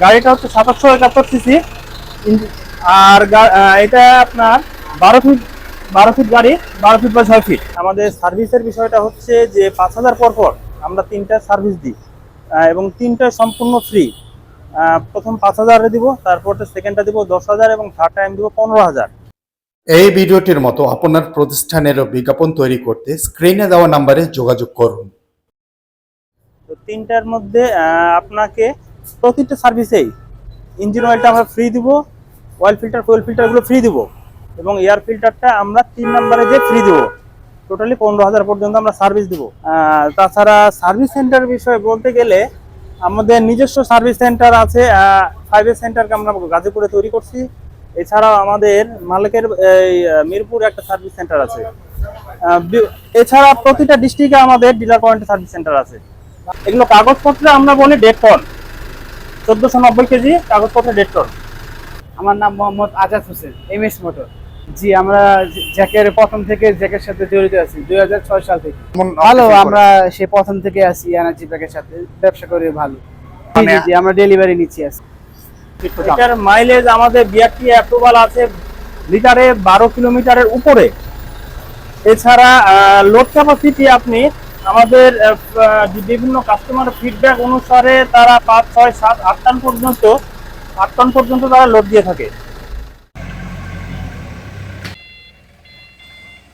গাড়িটা হচ্ছে সাতাশশো একাত্তর সিসি আর গা- এটা আপনার বারো ফিট বারো ফিট গাড়ি বারো ফিট বা ছয় ফিট। আমাদের সার্ভিসের বিষয়টা হচ্ছে যে পাঁচ হাজার পর পর আমরা তিনটা সার্ভিস দিই। এবং তিনটা সম্পূর্ণ ফ্রি প্রথম পাঁচ হাজারে দিব তারপর সেকেন্ডটা দিব দশ হাজার এবং থার্ড টাইম দিব পনেরো হাজার। এই ভিডিওটির মতো আপনার প্রতিষ্ঠানেরও বিজ্ঞাপন তৈরি করতে স্ক্রিনে দেওয়া নাম্বারে যোগাযোগ করুন। তো তিনটার মধ্যে আপনাকে প্রতিটা সার্ভিসেই ইঞ্জিন অয়েলটা আমরা ফ্রি দিব অয়েল ফিল্টার ফুয়েল ফিল্টারগুলো ফ্রি দিব এবং এয়ার ফিল্টারটা আমরা তিন নম্বরে যে ফ্রি দিব টোটালি পনেরো হাজার পর্যন্ত আমরা সার্ভিস দিব। তাছাড়া সার্ভিস সেন্টার বিষয়ে বলতে গেলে আমাদের নিজস্ব সার্ভিস সেন্টার আছে ফাইভ সেন্টারকে আমরা গাজীপুরে তৈরি করছি। এছাড়াও আমাদের মালিকের এই, মিরপুর একটা সার্ভিস সেন্টার আছে। এছাড়া প্রতিটা ডিস্ট্রিক্টে আমাদের ডিলার পয়েন্ট সার্ভিস সেন্টার আছে। এগুলো কাগজপত্রে আমরা বলি ডেট টন চোদ্দশো নব্বই কেজি কাগজপত্রে ডেট টন। আমার নাম Mohammad Azad Hossain M S motor. জি আমরা জ্যাকের প্রথম থেকে জ্যাকের সাথে জড়িত আছি দুই সাল থেকে। ভালো আমরা সে প্রথম থেকে আছি এনার্জি প্যাকের সাথে ব্যবসা করে ভালো। জি, জি জি আমরা ডেলিভারি নিচ্ছি আছি এটার মাইলেজ আমাদের বিআরটি অ্যাপ্রুভাল আছে লিটারে বারো কিলোমিটারের উপরে। এছাড়া লোড ক্যাপাসিটি আপনি আমাদের বিভিন্ন কাস্টমার ফিডব্যাক অনুসারে তারা পাঁচ, ছয়, সাত, আট টন পর্যন্ত, আট টন পর্যন্ত তারা লোড দিয়ে থাকে।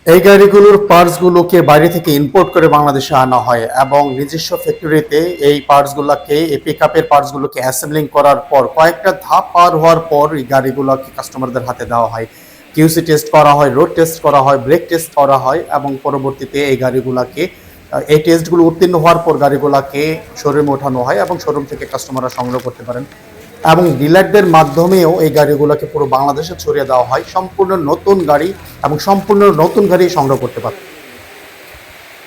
এই গাড়িগুলোর পার্টসগুলোকে বাইরে থেকে ইম্পোর্ট করে বাংলাদেশে আনা হয় এবং নিজস্ব ফ্যাক্টরিতে এই পার্টসগুলোকে, এই পিক আপের পার্টসগুলোকে অ্যাসেম্বলিং করার পর কয়েকটা ধাপ পার হওয়ার পর এই গাড়িগুলোকে কাস্টমারদের হাতে দেওয়া হয়। কিউসি টেস্ট করা হয় রোড টেস্ট করা হয় ব্রেক টেস্ট করা হয় এবং পরবর্তীতে এই গাড়িগুলোকে এই টেস্টগুলো উত্তীর্ণ হওয়ার পর গাড়িগুলোকে শোরুমে ওঠানো হয় এবং শোরুম থেকে কাস্টমাররা সংগ্রহ করতে পারেন। এবং ডিলারদের মাধ্যমেও এই গাড়িগুলোকে পুরো বাংলাদেশে ছড়িয়ে দেওয়া হয়। সম্পূর্ণ নতুন গাড়ি এবং সম্পূর্ণ নতুন গাড়ি সংগ্রহ করতে পারে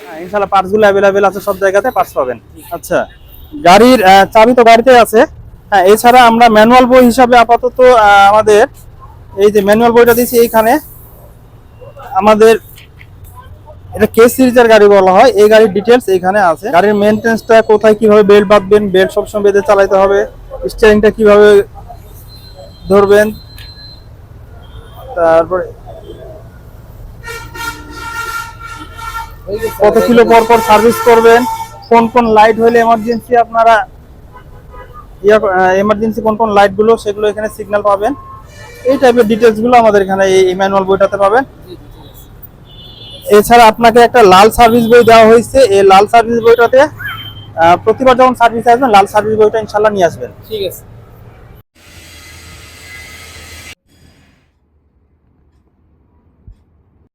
হ্যাঁ, ইনশাল্লাহ পার্টসগুলো অ্যাভেলেবেল আছে সব জায়গাতে পার্টস পাবেন। আচ্ছা গাড়ির চাবি তো গাড়িতে আছে। হ্যাঁ এছাড়া আমরা ম্যানুয়াল বই হিসাবে আপাতত আমাদের এই যে ম্যানুয়াল বইটা দিয়েছি এইখানে আমাদের এটা কে সিরিজের গাড়ি বলা হয়। এই গাড়ির ডিটেলস এইখানে আছে। গাড়ির মেনটেন্সটা কোথায় কীভাবে বেল্ট বাঁধবেন বেল্ট সবসময় বেঁধে চালাতে হবে স্টিয়ারিংটা কীভাবে ধরবেন, তারপরে কত কিলো পর পর সার্ভিস করবেন, কোন কোন লাইট হলে এমার্জেন্সি আপনারা এমার্জেন্সি কোন কোন লাইটগুলো সেগুলো এখানে সিগন্যাল পাবেন। এই টাইপের ডিটেলসগুলো আমাদের এখানে এই ম্যানুয়াল বইটাতে পাবেন। এছাড়া আপনাকে একটা লাল সার্ভিস বই দেওয়া হয়েছে। এই লাল সার্ভিস বইটাতে প্রতিবার যখন সার্ভিস আসবেন, লাল সার্ভিস বইটা ইনশাল্লাহ নিয়ে আসবেন। ঠিক আছে।